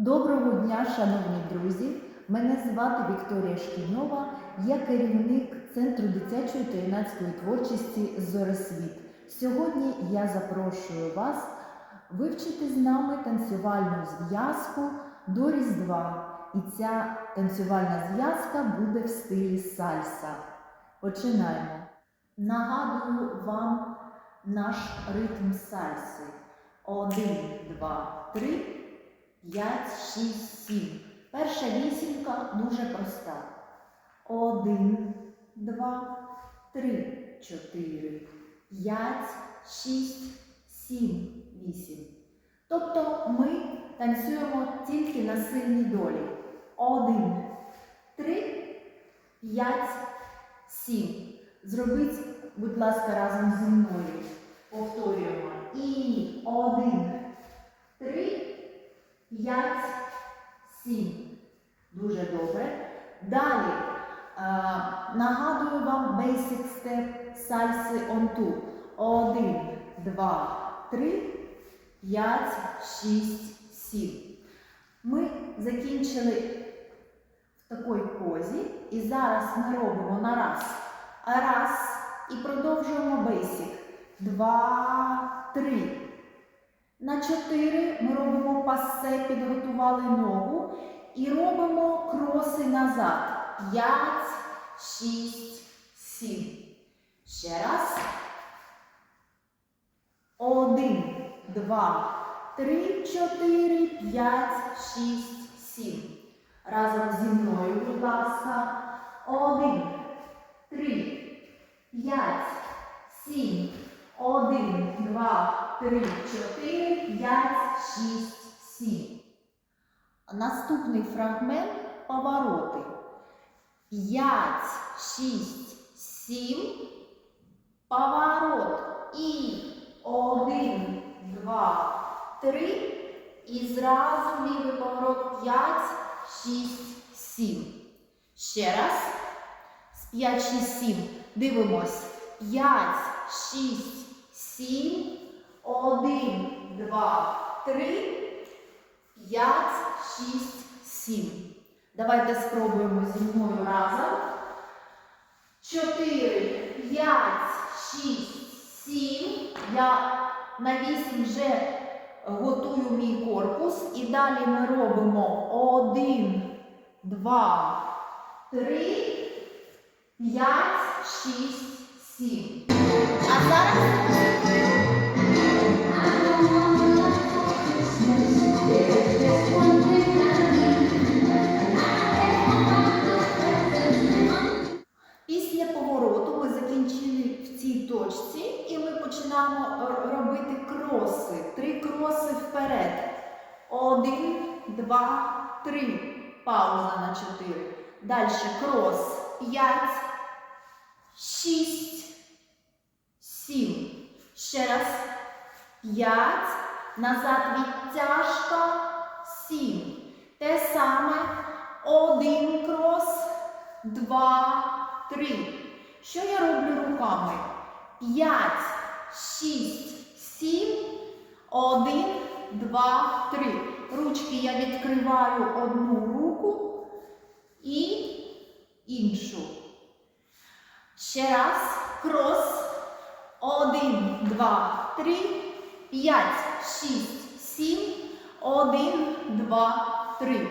Доброго дня, шановні друзі! Мене звати Вікторія Шкільнова, я керівник Центру дитячої та юнацької творчості Зоресвіт. Сьогодні я запрошую вас вивчити з нами танцювальну зв'язку до Різдва. І ця танцювальна зв'язка буде в стилі сальса. Починаємо. Нагадую вам наш ритм сальси. Один, два, три. 5, 6, 7. Перша вісімка дуже проста. 1, 2, 3, 4, 5, 6, 7, 8. Тобто ми танцюємо тільки на сильній долі. 1, 3, 5, 7. Зробіть, будь ласка, разом зі мною. Повторюємо. І 1, 3, 5, 7. Дуже добре. Далі е, нагадую вам basic step сальси on two. 1, 2, 3, 5, 6, 7. Ми закінчили в такій позі. І зараз ми робимо на раз. Раз. І продовжуємо basic. Два, три. На 4 ми робимо пасе, підготували ногу і робимо кроси назад. 5, 6, 7. Ще раз. 1, 2, 3, 4, 5, 6, 7. Разом зі мною, будь ласка. 1, 3, 5, 7. 1, 2, 3, 4, 5, 6, 7. Наступний фрагмент повороти. 5, 6, 7. Поворот. І 1, 2, 3. І зразу лівий поворот 5, 6, 7. Ще раз. З 5, 6, 7. Дивимось. 5, 6, 7, 1, 2, 3, 5, 6, 7. Давайте спробуємо зі мною разом. 4, 5, 6, 7. Я на 8 вже готую мій корпус. І далі ми робимо 1, 2, 3, 5, 6, 7. А зараз Три. Пауза на чотири. Далі крос 5, 6, 7. Ще раз. П'ять. Назад відтяжка. Сім. Те саме. Один крос. Два, три. Що я роблю руками? П'ять, шість, сім. Один, два, три. Ручки я відкриваю одну руку і іншу. Ще раз. Крос. Один, два, три, п'ять, шість, сім. Один, два, три.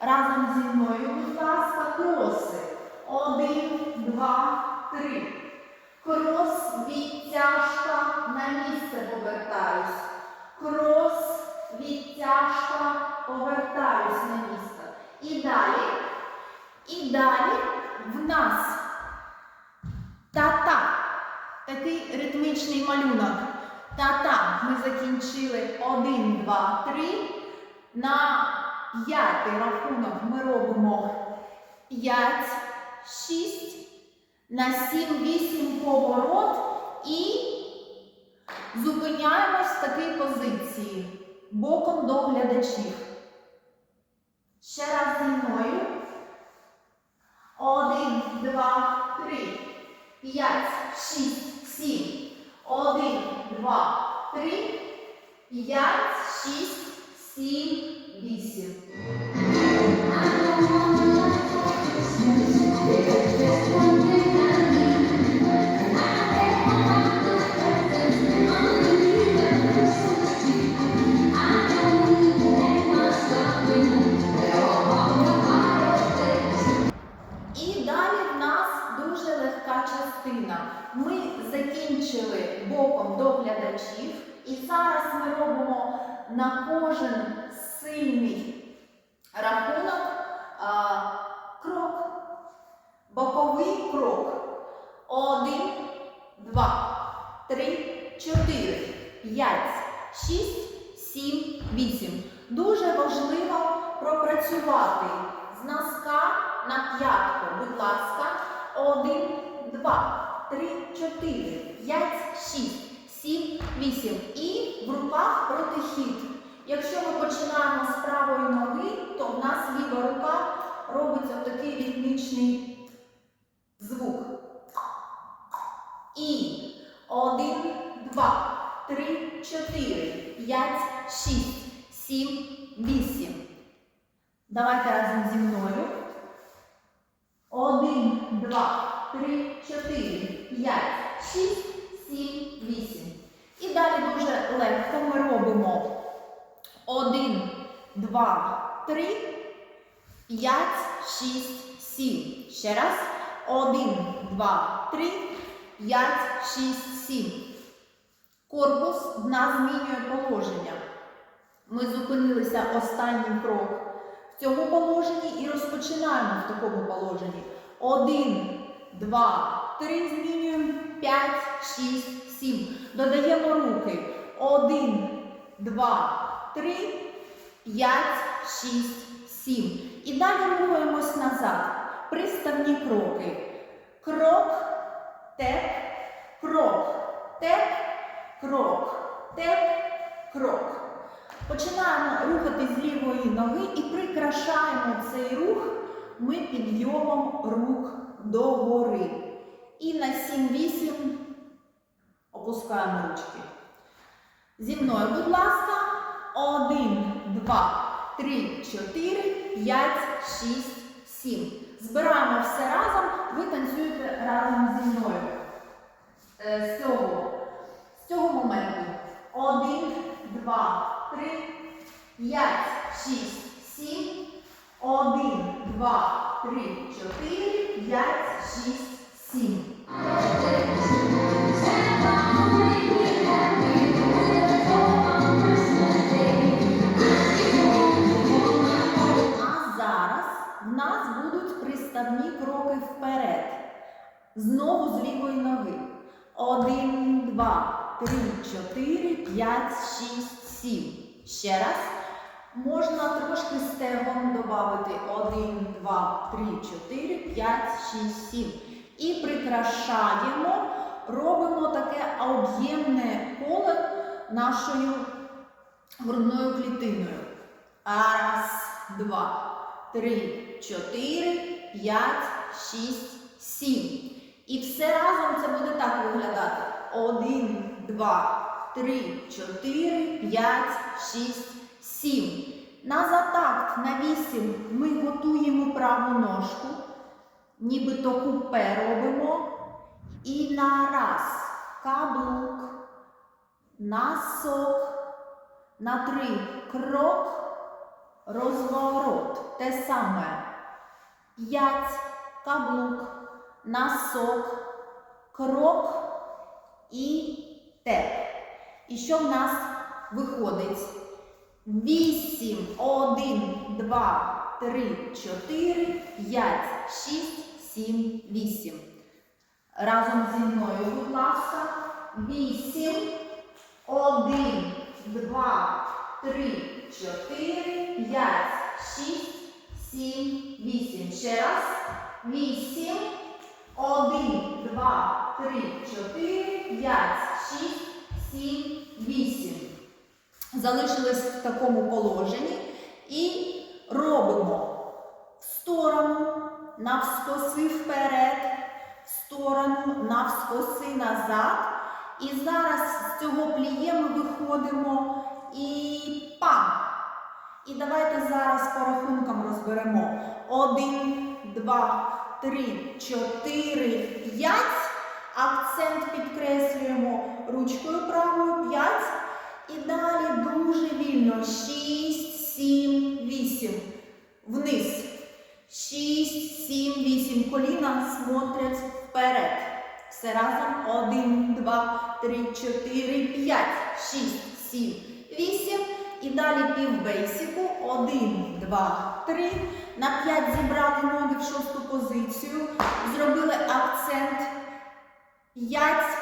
Разом зі мною, будь ласка, кроси. Один, два, три. Крос, відтяжка, на місце повертаюсь. Крос, відтяжка, повертаюсь на місце. І далі. І далі в нас та-та. Такий ритмічний малюнок. Та-та. Ми закінчили один, два, три. На п'ятий рахунок ми робимо 5, 6, на 7, 8 поворот і зупиняємось в такій позиції боком до глядачів. Ще раз зі мною. Один, два, три, п'ять, шість, сім. Один, два, три, п'ять, шість, сім, вісім. 6, 7, 8. на кожен сильний рахунок а, крок. Боковий крок. Один, два, три, чотири, п'ять, шість, сім, вісім. Дуже важливо пропрацювати з носка на п'ятку. Будь ласка, один, два, три, чотири, п'ять, шість, сім, вісім. І в руках протихід. Якщо ми починаємо з правої ноги, то в нас ліва рука робить такий ритмічний звук. І один, два, три, чотири, п'ять, шість, сім, вісім. Давайте разом зі мною. Один, два, три, чотири, п'ять, шість, сім, вісім. І далі дуже легко ми робимо один, два, три, п'ять, шість, сім. Ще раз. Один, два, три, п'ять, шість, сім. Корпус в нас змінює положення. Ми зупинилися останній крок в цьому положенні і розпочинаємо в такому положенні. Один, два, три, змінюємо, п'ять, шість, сім. Додаємо руки. Один, два, три, п'ять, шість, сім. І далі рухаємось назад. Приставні кроки. Крок, теп, крок, теп, крок, теп, крок. Починаємо рухати з лівої ноги і прикрашаємо цей рух ми підйомом рук догори. І на 7-8 опускаємо ручки. Зі мною, будь ласка, 1, 2, 3, 4, 5, 6, 7. Збираємо все разом, ви танцюєте разом зі мною. Приставні кроки вперед. Знову з лівої ноги. Один, два, три, чотири, п'ять, шість, сім. Ще раз. Можна трошки стегом додати. Один, два, три, чотири, п'ять, шість, сім. І прикрашаємо, робимо таке об'ємне коле нашою грудною клітиною. Раз, два, три, чотири, п'ять, шість, сім. І все разом це буде так виглядати. Один, два, три, чотири, п'ять, шість, сім. На затакт на вісім ми готуємо праву ножку, нібито купе робимо. І на раз каблук, носок, на три крок, розворот. Те саме. П'ять каблук, носок, крок і теп. І що в нас виходить? Вісім, один, два, три, чотири, п'ять, шість, сім, вісім. Разом зі мною, будь ласка. Вісім, один, два, три, чотири, п'ять, шість, сім, вісім. Ще раз. Вісім, один, два, три, чотири, п'ять, шість, сім, вісім. Залишились в такому положенні і робимо в сторону, навскоси вперед, в сторону, навскоси назад. І зараз з цього пліє виходимо і пам. І давайте зараз по рахункам розберемо. Один, два, три, чотири, п'ять. Акцент підкреслюємо ручкою правою, п'ять. І далі дуже вільно. Шість, сім, вісім. Вниз. Шість, сім, вісім. Коліна смотрять вперед. Все разом. Один, два, три, чотири, п'ять, шість, сім, вісім. І далі півбейсіку. Один, два, три. На п'ять зібрали ноги в шосту позицію. Зробили акцент. П'ять,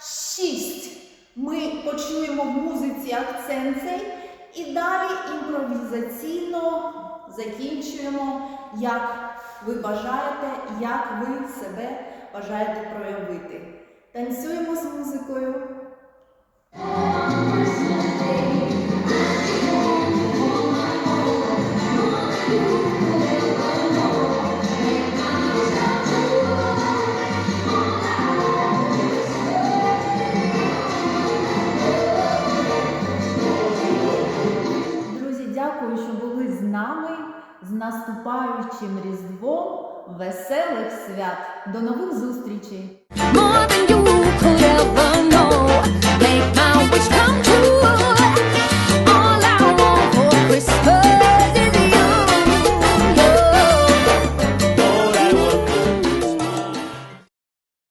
шість. Ми почуємо в музиці акцент цей. І далі імпровізаційно закінчуємо, як ви бажаєте, як ви себе бажаєте проявити. Танцюємо з музикою. Були з нами. З наступаючим Різдвом, веселих свят. До нових зустрічей!